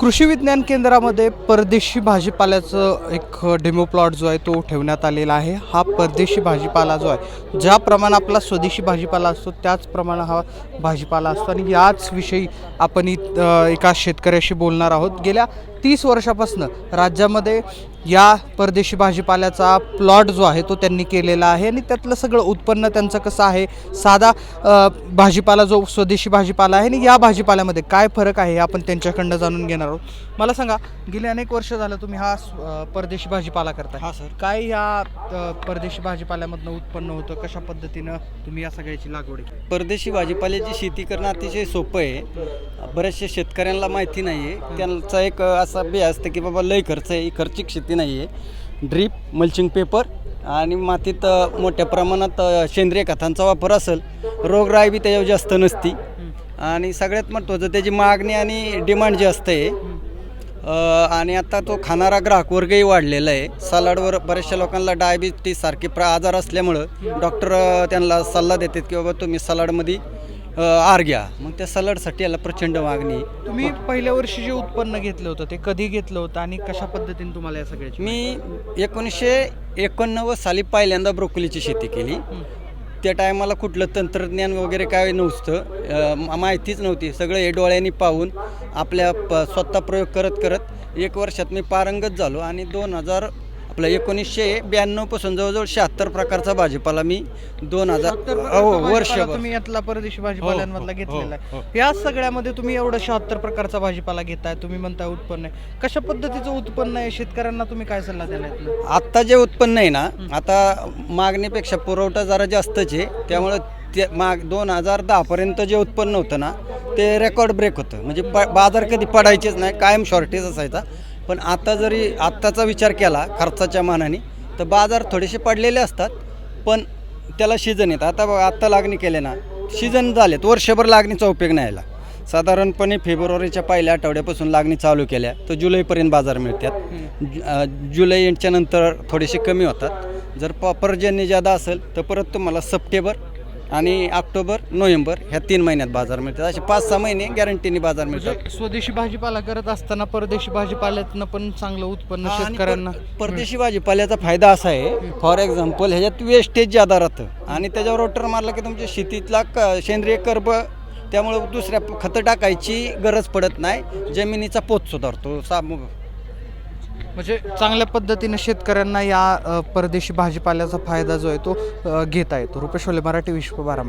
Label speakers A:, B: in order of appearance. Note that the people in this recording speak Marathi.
A: कृषी विज्ञान केंद्रामध्ये परदेशी भाजीपाल्याचं एक डेमो प्लॉट जो आहे तो ठेवण्यात आलेला आहे. हा परदेशी भाजीपाला जो आहे ज्या प्रमाण आपला स्वदेशी भाजीपाला असतो त्याच प्रमाण हा भाजीपाला असतो. आणि याच विषयी आपण इत एका शेतकऱ्याशी बोलणार आहोत. गेल्या तीस वर्षापासून राज्यामध्ये या परदेशी भाजीपाल्याचा प्लॉट जो आहे तो त्यांनी केलेला आहे आणि त्यातलं सगळं उत्पन्न त्यांचं कसं आहे? साधा भाजीपाला जो स्वदेशी भाजीपाला आहे आणि या भाजीपाल्यामध्ये काय फरक आहे हे आपण त्यांच्याकडनं जाणून घेणार आहोत. मला सांगा गेले अनेक वर्ष झालं तुम्ही हा परदेशी भाजीपाला करताय.
B: हा सर.
A: काय या अ, परदेशी भाजीपाल्यामधनं उत्पन्न होतं? कशा पद्धतीनं तुम्ही या सगळ्याची लागवड
B: परदेशी भाजीपाल्याची शेती करणं अतिशय सोपं आहे. बऱ्याचशा शेतकऱ्यांना माहिती नाही आहे त्यांचा एक असा बी असतं की बाबा लय खर्च आहे ही खर्चिक शेती नाही आहे. ड्रीप मल्चिंग पेपर आणि मातीत मोठ्या प्रमाणात सेंद्रिय खतांचा वापर असेल रोगराई बी त्याच्यावर जास्त नसती. आणि सगळ्यात महत्त्वाचं त्याची मागणी आणि डिमांड जी असते आणि आता तो खाणारा ग्राहक वर्गही वाढलेला आहे. सलाडवर बऱ्याचशा लोकांना डायबिटीस सारखे प्र आजार असल्यामुळं डॉक्टर त्यांना सल्ला देतात की बाबा तुम्ही सलाडमध्ये अ, आहार घ्या. मग त्या सलाडसाठी याला प्रचंड मागणी.
A: तुम्ही पहिल्या वर्षी जे उत्पन्न घेतलं होतं ते कधी घेतलं होतं आणि कशा पद्धतीने तुम्हाला या सगळ्याची
B: मी एकोणीसशे एकोणनव्वद साली पहिल्यांदा ब्रोकोलीची शेती केली. त्या टायमाला कुठलं तंत्रज्ञान वगैरे काय नव्हतं. माहितीच नव्हती. सगळं हे डोळ्यांनी पाहून आपल्या प स्वतः प्रयोग करत करत एक वर्षात मी पारंगत झालो आणि दोन हजार आपलं एकोणीसशे ब्याण्णवपासून जवळजवळ शहात्तर प्रकारचा भाजीपाला मी दोन हजार हो वर्षभर
A: तुम्ही यातला परदेशी भाजीपाल्यांमधला
B: हो,
A: घेतलेला
B: हो,
A: आहे. या सगळ्यामध्ये तुम्ही एवढं शहात्तर प्रकारचा भाजीपाला घेताय तुम्ही म्हणताय उत्पन्न आहे. कशा पद्धतीचं उत्पन्न आहे? शेतकऱ्यांना तुम्ही काय सल्ला दिलाय
B: आत्ता जे उत्पन्न आहे ना आता मागणीपेक्षा पुरवठा जरा जास्तच आहे. त्यामुळं ते माग दोन हजार दहापर्यंत जे उत्पन्न होतं ना ते रेकॉर्ड ब्रेक होतं. म्हणजे प बाजार कधी पडायचेच नाही कायम शॉर्टेज असायचा. पण आता जरी आत्ताचा विचार केला खर्चाच्या मानाने तर बाजार थोडेसे पडलेले असतात पण त्याला सीझन येतं. आता आत्ता लागणी केले ना सीझन झालेत. वर्षभर लागणीचा उपयोग नाही आला साधारणपणे फेब्रुवारीच्या पहिल्या आठवड्यापासून लागणी चालू केल्या तर जुलैपर्यंत बाजार मिळतात. जुलै एंडच्या नंतर थोडेसे कमी होतात. जर प्रॉपर पर्जन्य जादा असेल तर परत तुम्हाला सप्टेंबर आणि ऑक्टोबर नोव्हेंबर ह्या तीन महिन्यात बाजार मिळतात. असे पाच सहा महिने गॅरंटीने बाजार मिळतात.
A: म्हणजे स्वदेशी भाजीपाला करत असताना परदेशी भाजीपाल्यातनं पण चांगलं उत्पन्न शेतकऱ्यांना
B: पर- परदेशी भाजीपाल्याचा फायदा असा आहे फॉर एक्झाम्पल ह्याच्यात वेस्टेज जादा राहतं. आणि त्याच्यावर रोटर मारला की तुमच्या शेतीतला क सेंद्रिय कर्ब त्यामुळं दुसऱ्या खतं टाकायची गरज पडत नाही जमिनीचा पोत सुधारतो. सा
A: म्हणजे चांगल्या पद्धतीने शेतकऱ्यांना या अ, परदेशी भाजीपाल्याचा फायदा जो आहे तो अ, घेता येतो. रुपेश ओले मराठी विश्व बारामती